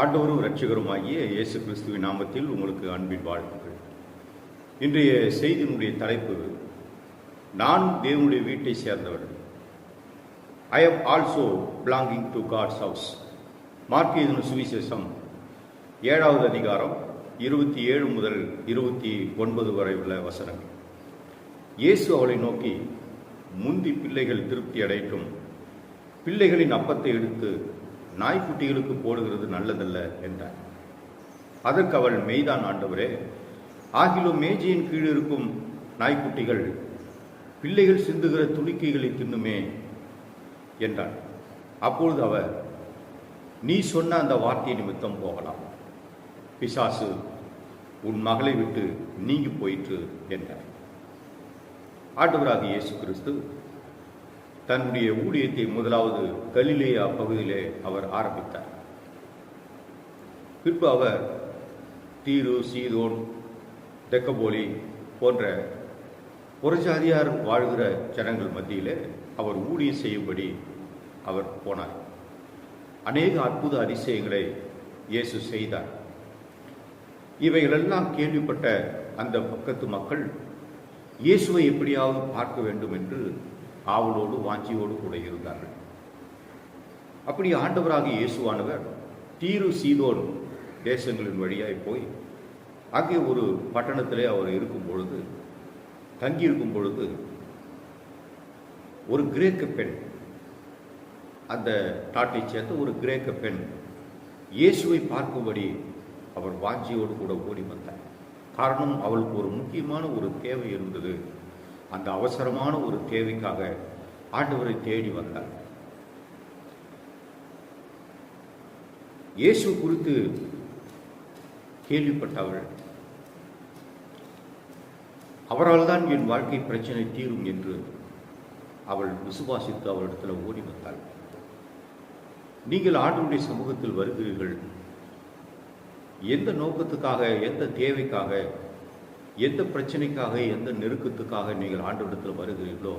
ஆண்டவரும் இரட்சகருமாகிய இயேசு கிறிஸ்துவின் நாமத்தில் உங்களுக்கு அன்பின் வாழ்த்துக்கள். இன்றைய செய்தியினுடைய தலைப்பு நான் தேவனுடைய வீட்டை சேர்ந்தவர் I am also belonging to God's house மார்க்கியதன சுவிசேஷம் ஏழாவது அதிகாரம் இருபத்தி ஏழு முதல் இருபத்தி ஒன்பது வரை உள்ள வசனங்கள். இயேசு அவளை நோக்கி முந்தி பிள்ளைகள் திருப்தி அடையட்டும். பிள்ளைகளின் அப்பத்தை எடுத்து நாய்க்குட்டிகளுக்கு போடுகிறது நல்லதல்ல என்றார் அதற்கு அவள் மெய்தான் ஆண்டவரே ஆகிலும் மேஜையின் கீழ் இருக்கும் நாய்க்குட்டிகள் பிள்ளைகள் சிந்துகிற துணிக்கைகளை தின்னுமே என்றாள் அப்பொழுது அவர் நீ சொன்ன அந்த வார்த்தை நிமித்தம் போகலாம். பிசாசு உன் மகளை விட்டு நீங்கி போயிற்று என்றார். ஆண்டவராக இயேசு கிறிஸ்து தன்னுடைய ஊழியத்தை முதலாவது கலிலேயா பகுதியிலே அவர் ஆரம்பித்தார். பின்பு அவர் தீரு சீதோன் தெக்கபோலி போன்ற புறஜாதியார் வாழ்கிற ஜனங்கள் மத்தியிலே அவர் ஊழியம் செய்யும்படி அவர் போனார். அநேக அற்புத அதிசயங்களை இயேசு செய்தார். இவைகளெல்லாம் கேள்விப்பட்ட அந்த பக்கத்து மக்கள் இயேசுவை எப்படியாவது பார்க்க வேண்டும் என்று ஆவலோடு வாஞ்சியோடு கூட இருந்தார்கள். அப்படி ஆண்டவராக இயேசுவானவர் தீரு சீதோன் தேசங்களின் வழியாய் போய் அங்கே ஒரு பட்டணத்திலே அவர் இருக்கும் பொழுது தங்கியிருக்கும் பொழுது ஒரு கிரேக்க பெண் அந்த நாட்டை சேர்ந்த ஒரு கிரேக்க பெண் இயேசுவை பார்க்கும்படி அவர் வாஞ்சியோடு கூட ஓடி வந்தார். காரணம் அவளுக்கு ஒரு முக்கியமான ஒரு தேவை இருந்தது. அந்த அவசரமான ஒரு தேவைக்காக ஆண்டவரை தேடி வந்தார். இயேசு குறித்து கேள்விப்பட்டவள் அவரால் தான் என் வாழ்க்கை பிரச்சனை தீரும் என்று அவள் விசுவாசித்து அவரிடத்தில் ஓடி வந்தாள். நீங்கள் ஆண்டவருடைய சமூகத்தில் வருகிறீர்கள். எந்த நோக்கத்துக்காக எந்த தேவைக்காக எந்த பிரச்சனைக்காக எந்த நெருக்கத்துக்காக நீங்கள் ஆண்டவரிடத்தில் வருகிறீர்களோ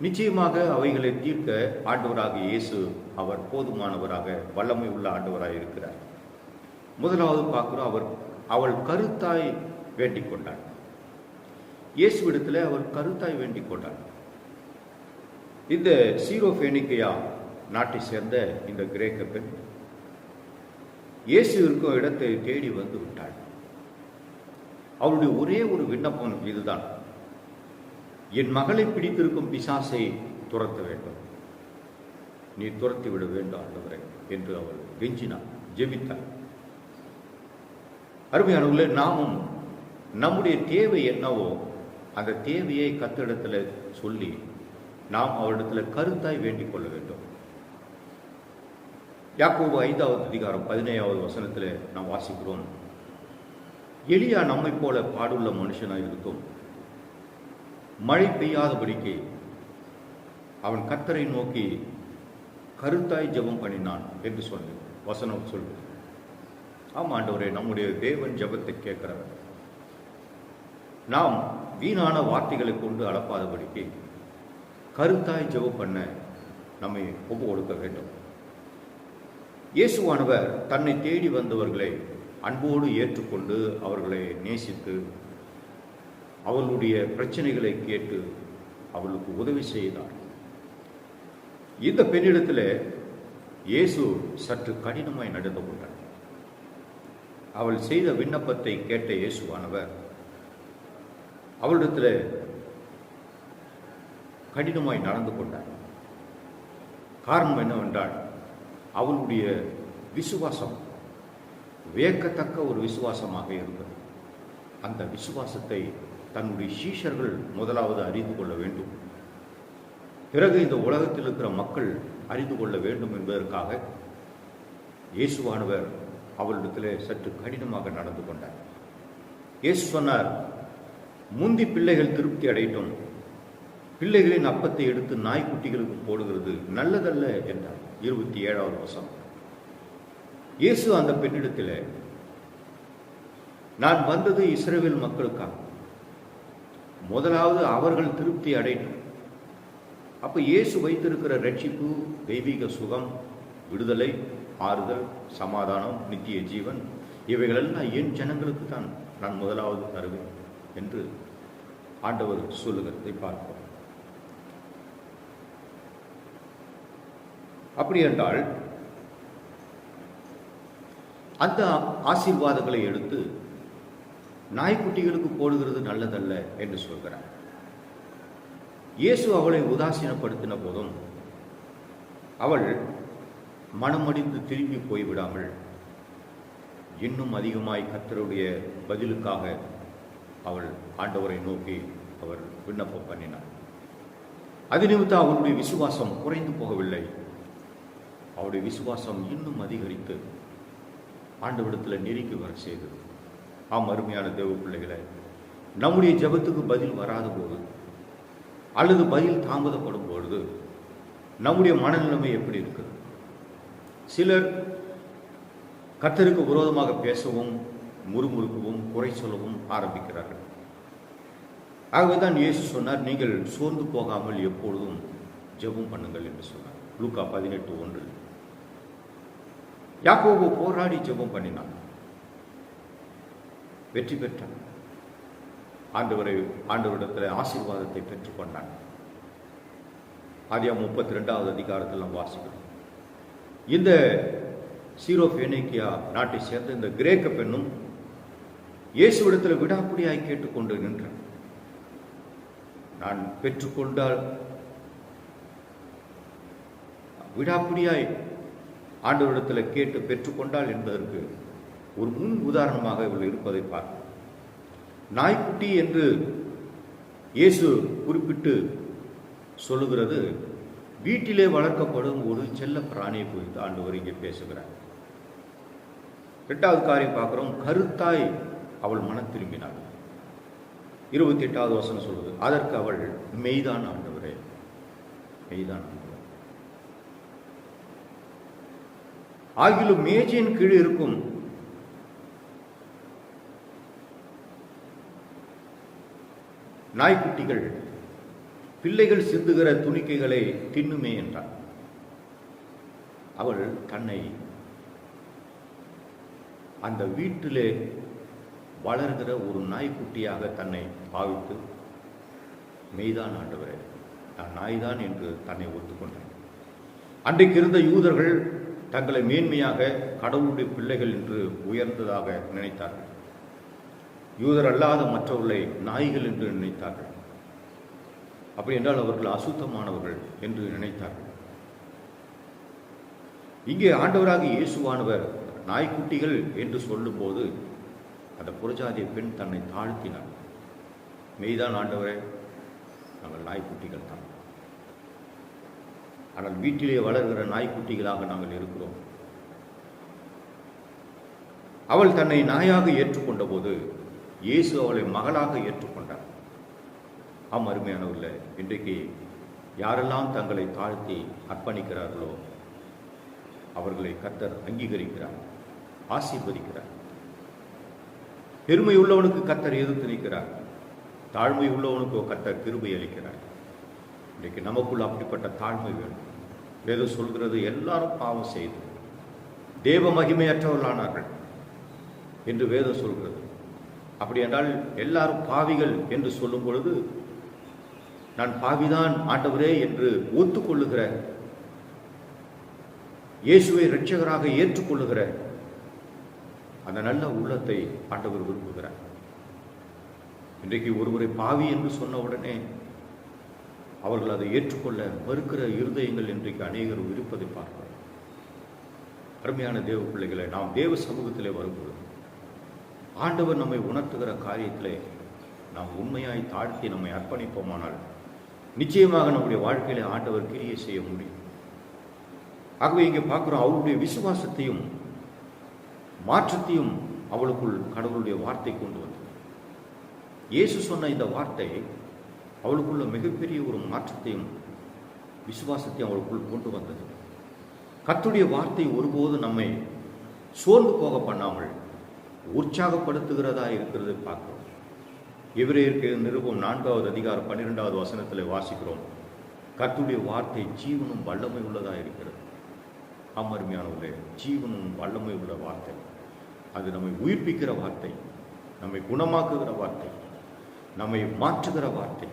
நிச்சயமாக அவைகளை தீர்க்க ஆண்டவராக இயேசு அவர் போதுமானவராக வல்லமை உள்ள ஆண்டவராக இருக்கிறார். முதலாவது பார்க்குறோம் அவர் அவள் கருத்தாய் வேண்டிக் இயேசு இயேசுவிடத்தில் அவர் கருத்தாய் வேண்டிக் கொண்டாள் இந்த சீரோபேனிக்கையா நாட்டை சேர்ந்த இந்த கிரேக்க பெண் இயேசு இருக்கும் இடத்தை தேடி வந்து விட்டாள். அவருடைய ஒரே ஒரு விண்ணப்பம் இதுதான். என் மகளை பிடித்திருக்கும் பிசாசை துரத்த வேண்டும். நீ துரத்தி விட வேண்டும் ஆண்டவரே என்று அவள் கெஞ்சினார் ஜெபித்தார். அருமையானவர்களே நாமும் நம்முடைய தேவை என்னவோ அந்த தேவையை கத்திடத்தில் சொல்லி நாம் அவரிடத்தில் கருத்தாய் வேண்டிக் கொள்ள வேண்டும். யாக்கோபு ஐந்தாவது அதிகாரம் பதினேழாவது வசனத்தில் நாம் வாசிக்கிறோம். எளியா நம்மை போல பாடுள்ள மனுஷனாக இருக்கும். மழை பெய்யாதபடிக்கு அவன் கத்தரை நோக்கி கருத்தாய் ஜெபம் பண்ணினான் என்று சொல்லு வசனம் சொல்லு ஆமாம் ஆண்டவரே நம்முடைய தேவன் ஜெபத்தை கேட்கிறவர். நாம் வீணான வார்த்தைகளை கொண்டு அளப்பாதபடிக்கு கருத்தாய் ஜெபம் பண்ண நம்மை ஒப்பு கொடுக்க வேண்டும். இயேசுவானவர் தன்னை தேடி வந்தவர்களை அன்போடு ஏற்றுக்கொண்டு அவர்களை நேசித்து அவர்களுடைய பிரச்சனைகளை கேட்டு அவளுக்கு உதவி செய்தார். இந்த பெண்ணிடத்தில் இயேசு சற்று கடினமாய் நடந்து கொண்டார். அவள் செய்த விண்ணப்பத்தை கேட்ட இயேசுவானவர் அவளிடத்தில் கடினமாய் நடந்து கொண்டார். காரணம் என்னவென்றால் அவளுடைய விசுவாசம் வியக்கத்தக்க ஒரு விசுவாசமாக இருந்தது. அந்த விசுவாசத்தை தன்னுடைய சீஷர்கள் முதலாவது அறிந்து கொள்ள வேண்டும். பிறகு இந்த உலகத்தில் இருக்கிற மக்கள் அறிந்து கொள்ள வேண்டும் என்பதற்காக இயேசுவானவர் அவளிடத்திலே சற்று கடினமாக நடந்து கொண்டார். இயேசு சொன்னார் முந்தி பிள்ளைகள் திருப்தி அடையட்டும். பிள்ளைகளின் அப்பத்தை எடுத்து நாய்க்குட்டிகளுக்கு போடுகிறது நல்லதல்ல என்றார். இருபத்தி ஏழாவது வருஷம் இயேசு அந்த பெண்ணிடத்தில் நான் வந்தது இஸ்ரேவில் மக்களுக்காக. முதலாவது அவர்கள் திருப்தி அடையணும் அப்ப இயேசு வைத்திருக்கிற ரட்சிப்பு தெய்வீக சுகம் விடுதலை ஆறுதல் சமாதானம் நித்திய ஜீவன் இவைகளெல்லாம் என் ஜனங்களுக்கு தான் நான் முதலாவது தருவேன் என்று ஆண்டவர் சொல்லுகிறதை பார்ப்போம். அப்படி என்றால் அந்த ஆசீர்வாதங்களை எடுத்து நாய்க்குட்டிகளுக்கு போடுகிறது நல்லதல்ல என்று சொல்கிறார். இயேசு அவளை உதாசீனப்படுத்தின போதும் அவள் மனமடிந்து திரும்பி போய்விடாமல் இன்னும் அதிகமாய் கத்தருடைய பதிலுக்காக அவள் ஆண்டவரை நோக்கி அவர் விண்ணப்பம் பண்ணினார். அது நிமித்தம் அவளுடைய விசுவாசம் குறைந்து போகவில்லை. அவருடைய விசுவாசம் இன்னும் அதிகரித்து ஆண்டவிடத்தில் நெருங்கி வர செய்தது ஆம் அருமையான தேவ பிள்ளைகளை நம்முடைய ஜெபத்துக்கு பதில் வராத போது அல்லது பதில் தாமதப்படும் பொழுது நம்முடைய மனநிலைமை எப்படி இருக்குது சிலர் கர்த்தருக்கு விரோதமாக பேசவும் முறுமுறுக்கவும் குறை சொல்லவும் ஆரம்பிக்கிறார்கள். ஆகவே தான் இயேசு சொன்னார் நீங்கள் சோர்ந்து போகாமல் எப்பொழுதும் ஜெபம் பண்ணுங்கள் என்று சொன்னார். லூக்கா பதினெட்டு ஒன்று யாக்கோபு போராடி ஜெபம் பண்ணினான். வெற்றி பெற்றான். ஆண்டவரை ஆண்டவரிடத்தில் ஆசீர்வாதத்தை பெற்றுக்கொண்டான் ஆதியா முப்பத்தி ரெண்டாவது அதிகாரத்தில் நாம் வாசிக்கிறோம். இந்த சீரோபேனிக்கியா நாட்டை சேர்ந்த இந்த கிரேக்க பெண்ணும் இயேசுவிடத்தில் விடாப்பிடியாய் கேட்டுக்கொண்டு நின்றான். நான் பெற்றுக்கொண்டால் விடாப்பிடியாய் ஆண்டவரிடத்தில் கேட்டு பெற்றுக்கொண்டாள் என்பதற்கு ஒரு முன் உதாரணமாக இவள் இருப்பதை பார்க்கும் நாய்க்குட்டி என்று இயேசு குறிப்பிட்டு சொல்லுகிறது வீட்டிலே வளர்க்கப்படும் ஒரு செல்ல பிராணியை குறித்து ஆண்டவர் இங்கே பேசுகிறார். எட்டாவது காரியம் பார்க்குறோம் கருத்தாய் அவள் மனம் திரும்பினாள். இருபத்தி எட்டாவது வசனம் சொல்லுது அதற்கு அவள் மெய்தான் ஆண்டவரே மெய்தான் ஆண்டவர் ஆகிலும் மேஜையின் கீழ் இருக்கும். நாய்க்குட்டிகள் பிள்ளைகள் சிந்துகிற துணிக்கைகளை தின்னுமே என்றார் அவள் தன்னை அந்த வீட்டிலே வளர்கிற ஒரு நாய்க்குட்டியாக தன்னை பாவித்து மெய்தான் ஆண்டவரே நான் நாய்தான் என்று தன்னை ஒத்துக்கொண்டேன். அன்றைக்கு இருந்த யூதர்கள் தங்களை மேன்மையாக கடவுளுடைய பிள்ளைகள் என்று உயர்ந்ததாக நினைத்தார்கள். யூதர் அல்லாத மற்றவர்களை நாய்கள் என்று நினைத்தார்கள். அப்படி என்றால் அவர்கள் அசுத்தமானவர்கள் என்று நினைத்தார்கள். இங்கே ஆண்டவராக இயேசுவானவர் நாய்க்குட்டிகள் என்று சொல்லும்போது அந்த புறஜாதிய பெண் தன்னை தாழ்த்தினார் மெய்தான் ஆண்டவரே நாங்கள் நாய்க்குட்டிகள் தான். ஆனால் வீட்டிலே வளர்கிற நாய்க்குட்டிகளாக நாங்கள் இருக்கிறோம். அவள் தன்னை நாயாக ஏற்றுக்கொண்ட போது இயேசு அவளை மகளாக ஏற்றுக்கொண்டார். ஆம் அருமையானவர்களே இன்றைக்கு யாரெல்லாம் தங்களை தாழ்த்தி அர்ப்பணிக்கிறார்களோ அவர்களை கத்தர் அங்கீகரிக்கிறார் ஆசீர்வதிக்கிறார். பெருமை உள்ளவனுக்கு கத்தர் எதிர்த்து நிற்கிறார் தாழ்மை உள்ளவனுக்கோ கத்தர் கிருபை அளிக்கிறார். இன்றைக்கு நமக்குள்ள அப்படிப்பட்ட தாழ்மை வேண்டும். வேதம் சொல்கிறது எல்லாரும் பாவம் செய்து தேவ மகிமையற்றவர்களானார்கள் என்று வேதம் சொல்கிறது. அப்படி என்றால் எல்லாரும் பாவிகள் என்று சொல்லும் பொழுது நான் பாவிதான் ஆண்டவரே என்று ஒத்துக்கொள்ளுகிற இயேசுவை இரட்சகராக ஏற்றுக்கொள்ளுகிற அந்த நல்ல உள்ளத்தை ஆண்டவர் விரும்புகிறார். இன்றைக்கு ஒருவரை பாவி என்று சொன்ன உடனே அவர்கள் அதை ஏற்றுக்கொள்ள மறுக்கிற இருதயங்கள் இன்றைக்கு அநேகர் இருப்பதை பார்க்கிறோம். அருமையான தேவ பிள்ளைகளை நாம் தேவ சமூகத்திலே வரும்பொழுது ஆண்டவர் நம்மை உணர்த்துகிற காரியத்திலே நாம் உண்மையாய் தாழ்த்தி நம்மை அர்ப்பணிப்போமானால் நிச்சயமாக நம்முடைய வாழ்க்கையில ஆண்டவர் கிரியை செய்ய முடியும். ஆகவே இங்கே பார்க்குறோம் அவருடைய விசுவாசத்தையும் மாற்றத்தையும் அவளுக்குள் கடவுளுடைய வார்த்தை கொண்டு வந்தது. இயேசு சொன்ன இந்த வார்த்தை அவளுக்குள்ள மிகப்பெரிய ஒரு மாற்றத்தையும் விசுவாசத்தையும் அவளுக்குள் கொண்டு வந்தது. கத்துடைய வார்த்தை ஒருபோது நம்மை சோர்ந்து போக பண்ணாமல் உற்சாகப்படுத்துகிறதா இருக்கிறது பார்க்கிறோம். இவரேற்கு நிருபம் நான்காவது அதிகாரம் பன்னிரெண்டாவது வசனத்தில் வாசிக்கிறோம். கத்துடைய வார்த்தை ஜீவனும் வல்லமை உள்ளதாக இருக்கிறது. அமருமையானவர்களே ஜீவனும் வல்லமை உள்ள வார்த்தை. அது நம்மை உயிர்ப்பிக்கிற வார்த்தை நம்மை குணமாக்குகிற வார்த்தை நம்மை மாற்றுகிற வார்த்தை.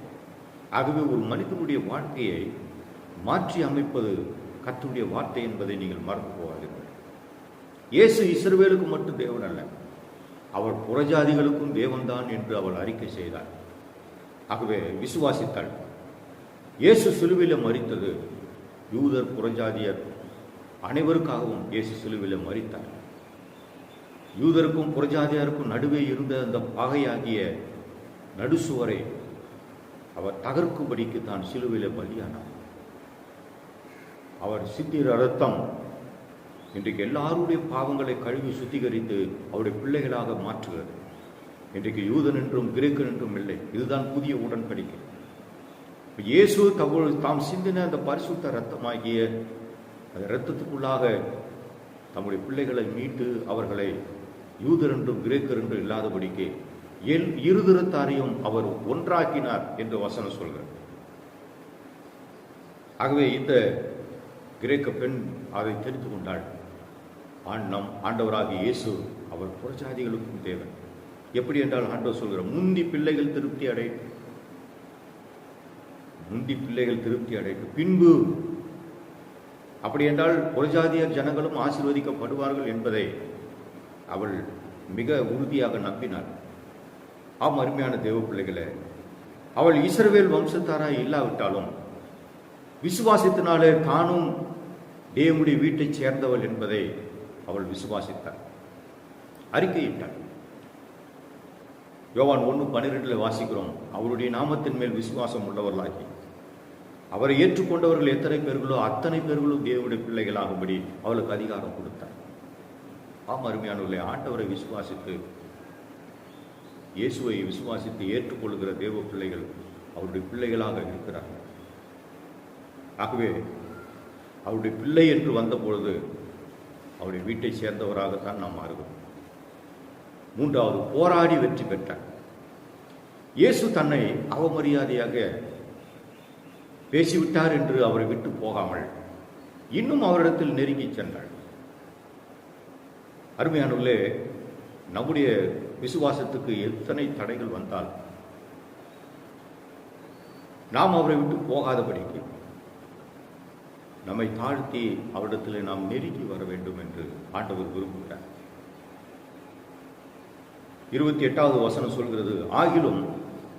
ஆகவே ஒரு மனிதனுடைய வாழ்க்கையை மாற்றி அமைப்பது கத்துடைய வார்த்தை என்பதை நீங்கள் மறந்து போகாதீர்கள். இயேசு இஸ்ரவேலுக்கு மட்டும் தேவன் அல்ல. அவர் புறஜாதிகளுக்கும் தேவன்தான் என்று அவள் அறிக்கை செய்தார் ஆகவே விசுவாசித்தாள். இயேசு சிலுவையில் மறித்தது யூதர் புறஜாதியர் அனைவருக்காகவும் இயேசு சிலுவையில் மறித்தார். யூதருக்கும் புறஜாதியாருக்கும் நடுவே இருந்த அந்த பகையாகிய நடுசுவரை அவர் தகர்க்கும்படிக்கு தான் சிலுவையில் பலியானார். அவர் சித்திர ரத்தம் இன்றைக்கு எல்லாருடைய பாவங்களை கழுவி சுத்திகரித்து அவருடைய பிள்ளைகளாக மாற்றுகிறது. இன்றைக்கு யூதன் என்றும் கிரேக்கன் என்றும் இல்லை. இதுதான் புதிய உடன்படிக்கை. இயேசு தகவல் தாம் சிந்தின அந்த பரிசுத்த ரத்தமாகிய அந்த இரத்தத்துக்குள்ளாக தம்முடைய பிள்ளைகளை மீட்டு அவர்களை யூதர் என்றும் கிரேக்கர் என்றும் இல்லாதபடிக்கு எல் இருதிறத்தாரையும் அவர் ஒன்றாக்கினார் என்று வசனம் சொல்கிறார் ஆகவே இந்த கிரேக்க பெண் அதை தெரிந்து கொண்டாள். ஆண் நம் இயேசு அவர் புறஜாதிகளுக்கும் தேவன். எப்படி என்றால் ஆண்டவர் சொல்கிறார் முந்தி பிள்ளைகள் திருப்தி அடையட்டும் முந்தி பிள்ளைகள் திருப்தி அடையட்டும் பின்பு அப்படி என்றால் புறஜாதியர் ஜனங்களும் ஆசீர்வதிக்கப்படுவார்கள் என்பதை அவள் மிக உறுதியாக நம்பினார் ஆம் அருமையான தேவ பிள்ளைகளே அவள் இஸ்ரவேல் வம்சத்தாராக இல்லாவிட்டாலும் விசுவாசத்தினாலே தானும் தேவனுடைய வீட்டைச் சேர்ந்தவள் என்பதை அவள் விசுவாசித்தாள் அறிக்கையிட்டாள். யோவான் ஒன்று பன்னிரெண்டில் வாசிக்கிறோம் அவருடைய நாமத்தின் மேல் விசுவாசம் உள்ளவர்களாகி அவரை ஏற்றுக்கொண்டவர்கள் எத்தனை பேர்களோ அத்தனை பேர்களும் தேவனுடைய பிள்ளைகளாகும்படி அவளுக்கு அதிகாரம் கொடுத்தார். ஆம் அருமையானவர்களை ஆண்டவரை விசுவாசித்து இயேசுவை விசுவாசித்து ஏற்றுக்கொள்கிற தேவ பிள்ளைகள் அவருடைய பிள்ளைகளாக இருக்கிறார்கள். ஆகவே அவருடைய பிள்ளை என்று வந்தபொழுது அவருடைய வீட்டை சேர்ந்தவராகத்தான் நாம் மாறுகிறோம். மூன்றாவது போராடி வெற்றி பெற்றார். இயேசு தன்னை அவமரியாதையாக பேசிவிட்டார் என்று அவரை விட்டு போகாமல் இன்னும் அவரிடத்தில் நெருங்கி சென்றாள் அருமையானவர்களே நம்முடைய விசுவாசத்துக்கு எத்தனை தடைகள் வந்தால் நாம் அவரை விட்டு போகாதபடிக்கு நம்மை தாழ்த்தி அவரிடத்தில் நாம் நெருங்கி வர வேண்டும் என்று ஆண்டவர் விரும்புகிறார். இருபத்தி எட்டாவது வசனம் சொல்கிறது ஆகிலும்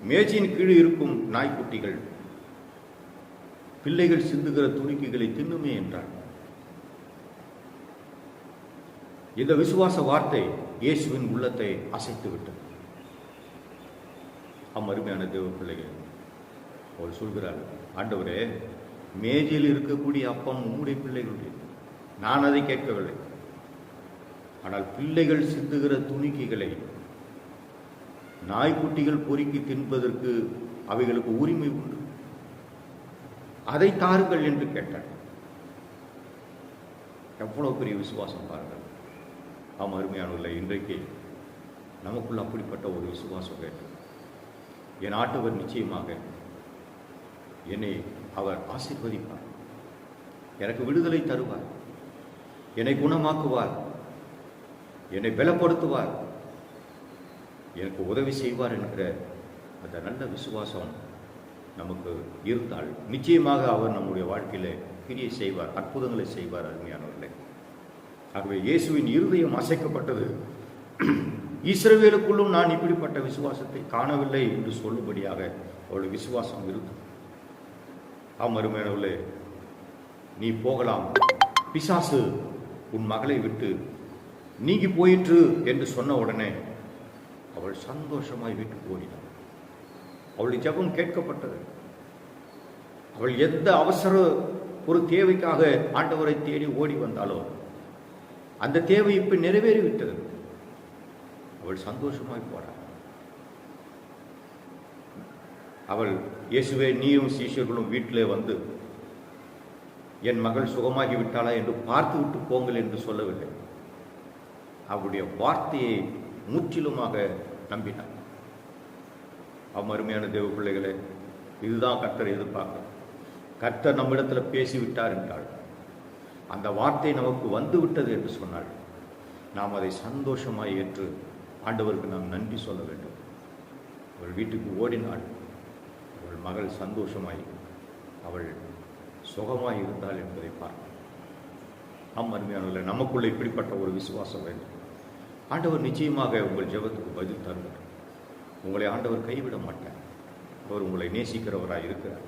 மேஜையின் கீழ் இருக்கும் நாய்க்குட்டிகள் பிள்ளைகள் சிந்துகிற துணிக்கைகளை தின்னுமே என்றார். இந்த விசுவாச வார்த்தை இயேசுவின் உள்ளத்தை அசைத்து விட்டது. அம்மருமையான தேவ பிள்ளைகள் அவர் சொல்கிறார் ஆண்டவரே மேஜையில் இருக்கக்கூடிய அப்பம் உம்முடைய பிள்ளைகளுடைய. நான் அதை கேட்கவில்லை. ஆனால் பிள்ளைகள் சிந்துகிற துணிக்கைகளை நாய்க்குட்டிகள் பொறுக்கி தின்பதற்கு அவைகளுக்கு உரிமை உண்டு. அதை தாருங்கள் என்று கேட்டார். எவ்வளவு பெரிய விசுவாசம் பாருங்கள். ஆம் அருமையானவர்களை இன்றைக்கு நமக்குள்ள அப்படிப்பட்ட ஒரு விசுவாசம் வேண்டும். என் ஆட்டவர் நிச்சயமாக என்னை அவர் ஆசீர்வதிப்பார். எனக்கு விடுதலை தருவார். என்னை குணமாக்குவார். என்னை பலப்படுத்துவார். எனக்கு உதவி செய்வார் என்கிற அந்த நல்ல விசுவாசம் நமக்கு இருந்தால் நிச்சயமாக அவர் நம்முடைய வாழ்க்கையில் கிரியை செய்வார் அற்புதங்களை செய்வார் அருமையானவர்களே. ஆகவே இயேசுவின் இருதயம் அசைக்கப்பட்டது. இஸ்ரவேலுக்குள்ளும் நான் இப்படிப்பட்ட விசுவாசத்தை காணவில்லை என்று சொல்லும்படியாக அவளுடைய விசுவாசம் இருந்தது. ஆம் அருமையானவர்களே நீ போகலாம். பிசாசு உன் மகளை விட்டு நீங்கி போயிற்று என்று சொன்ன உடனே அவள் சந்தோஷமாய் வீட்டுக்கு ஓடினாள். அவளுடைய ஜெபம் கேட்கப்பட்டது. அவள் எந்த அவசர ஒரு தேவைக்காக ஆண்டவரை தேடி ஓடி வந்தாலோ அந்த தேவை இப்ப நிறைவேறிவிட்டது. அவள் சந்தோஷமாய் போறாள். அவள் இயேசுவே நீயும் சீஷர்களும் வீட்டிலே வந்து என் மகள் சுகமாகி விட்டாளா என்று பார்த்து விட்டு போங்கள் என்று சொல்லவில்லை. அவருடைய வார்த்தையை முற்றிலுமாக நம்பினார் அம்மருமையான தேவ பிள்ளைகளே இதுதான் கர்த்தர் எதிர்பார்க்க கர்த்தர் நம்மிடத்தில் பேசிவிட்டார் என்றாள். அந்த வார்த்தை நமக்கு வந்துவிட்டது என்று சொன்னாள் நாம் அதை சந்தோஷமாய் ஏற்று ஆண்டவருக்கு நாம் நன்றி சொல்ல வேண்டும். அவள் வீட்டுக்கு ஓடினாள். அவள் மகள் சந்தோஷமாய் அவள் சுகமாய் இருந்தாள் என்பதை பார்க்கிறோம் ஆம் அருமையானவர்களே நமக்குள்ளே இப்படிப்பட்ட ஒரு விசுவாசம் வேண்டும். ஆண்டவர் நிச்சயமாக உங்கள் ஜெபத்துக்கு பதில் தருவார். உங்களை ஆண்டவர் கைவிட மாட்டார். அவர் உங்களை நேசிக்கிறவராக இருக்கிறார்.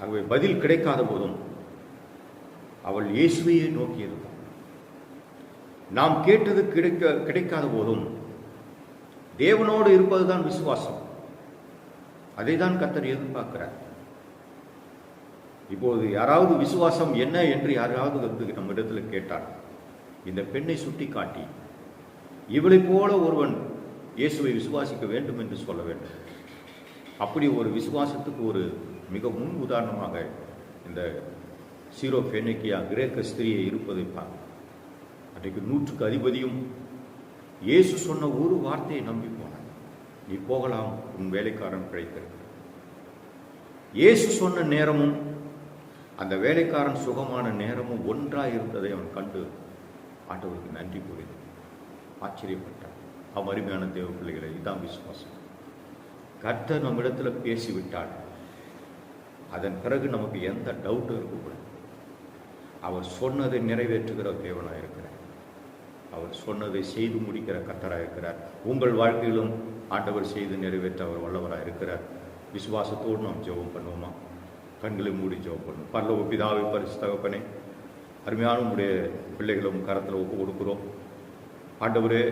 ஆகவே பதில் கிடைக்காத போதும் அவள் இயேசுவையே நோக்கியது நாம் கேட்டது கிடைக்க கிடைக்காத போதும் தேவனோடு இருப்பதுதான் விசுவாசம். அதை தான் கத்தர் எதிர்பார்க்கிறார். இப்போது யாராவது விசுவாசம் என்ன என்று யாராவது வந்து நம்ம இடத்துல கேட்டார் இந்த பெண்ணை சுட்டி காட்டி இவளைப் போல ஒருவன் இயேசுவை விசுவாசிக்க வேண்டும் என்று சொல்ல வேண்டும். அப்படி ஒரு விசுவாசத்துக்கு ஒரு மிக முன் உதாரணமாக இந்த சீரோ ஃபெனிக்கியா கிரேக்க ஸ்திரியை இருப்பதை பார்க்க அன்றைக்கு நூற்றுக்கு அதிபதியும் இயேசு சொன்ன ஒரு வார்த்தையை நம்பி போனான் நீ போகலாம் உன் வேலைக்காரன் பிழைத்திருக்க இயேசு சொன்ன நேரமும் அந்த வேலைக்காரன் சுகமான நேரமும் ஒன்றாக இருந்ததை அவன் கண்டு ஆண்டவருக்கு நன்றி கூறியது. ஆச்சரியப்பட்டான். அவன் அருமையான தேவ பிள்ளைகளை இதுதான் விசுவாசம். கர்த்தர் நம்மிடத்தில் பேசிவிட்டால் அதன் பிறகு நமக்கு எந்த டவுட்டும் இருக்கக்கூடாது. அவர் சொன்னதை நிறைவேற்றுகிற தேவனாக இருக்கிறார். அவர் சொன்னதை செய்து முடிக்கிற கத்தராக இருக்கிறார். உங்கள் வாழ்க்கையிலும் ஆண்டவர் செய்து நிறைவேற்ற அவர் வல்லவராக இருக்கிறார். விசுவாசத்தோடு நாம் ஜெபம் பண்ணுவோமா? கண்களை மூடி ஜெபம் பண்ணுவோம். பரலோக பிதாவை பரிசு தகப்பனே அருமையான உங்களுடைய பிள்ளைகளும் கரத்தில் ஒப்பு கொடுக்குறோம். ஆண்டவரே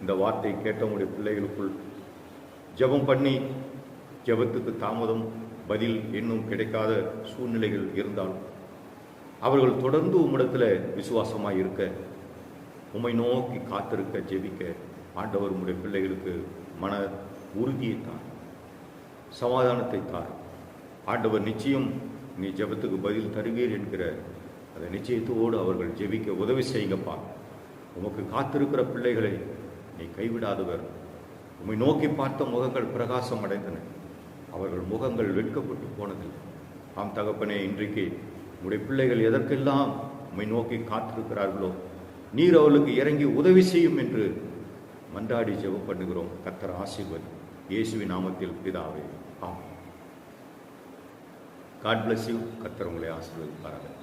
இந்த வார்த்தை கேட்டவங்களுடைய பிள்ளைகளுக்குள் ஜெபம் பண்ணி ஜெபத்துக்கு தாமதம் பதில் இன்னும் கிடைக்காத சூழ்நிலைகள் இருந்தாலும் அவர்கள் தொடர்ந்து உம்மிடத்தில் விசுவாசமாக இருக்க உம்மை நோக்கி காத்திருக்க ஜெபிக்க ஆண்டவர் உம்முடைய பிள்ளைகளுக்கு மன உறுதியை தார் சமாதானத்தை தார் ஆண்டவர் நிச்சயம் நீ ஜெபத்துக்கு பதில் தருவீர் என்கிற அந்த நிச்சயத்தோடு அவர்கள் ஜெபிக்க உதவி செய்யுங்கப்பா. உமக்கு காத்திருக்கிற பிள்ளைகளை நீ கைவிடாதவர். உம்மை நோக்கி பார்த்த முகங்கள் பிரகாசம் அடைந்தன. அவர்கள் முகங்கள் வெட்கப்பட்டு போனதில்லை. ஆம் தகப்பனே இன்றைக்கு உம்முடைய பிள்ளைகள் எதற்கெல்லாம் உம்மை நோக்கி காத்திருக்கிறார்களோ நீர் அவளுக்கு இறங்கி உதவி செய்யும் என்று மன்றாடி ஜெபம் பண்ணுகிறோம். கத்தர் ஆசீர்வதி. இயேசுவின் நாமத்தில் பிதாவே ஆம் காட் பிளஸ் யூ கத்தர் உங்களை ஆசீர்வதிப்பார்கள்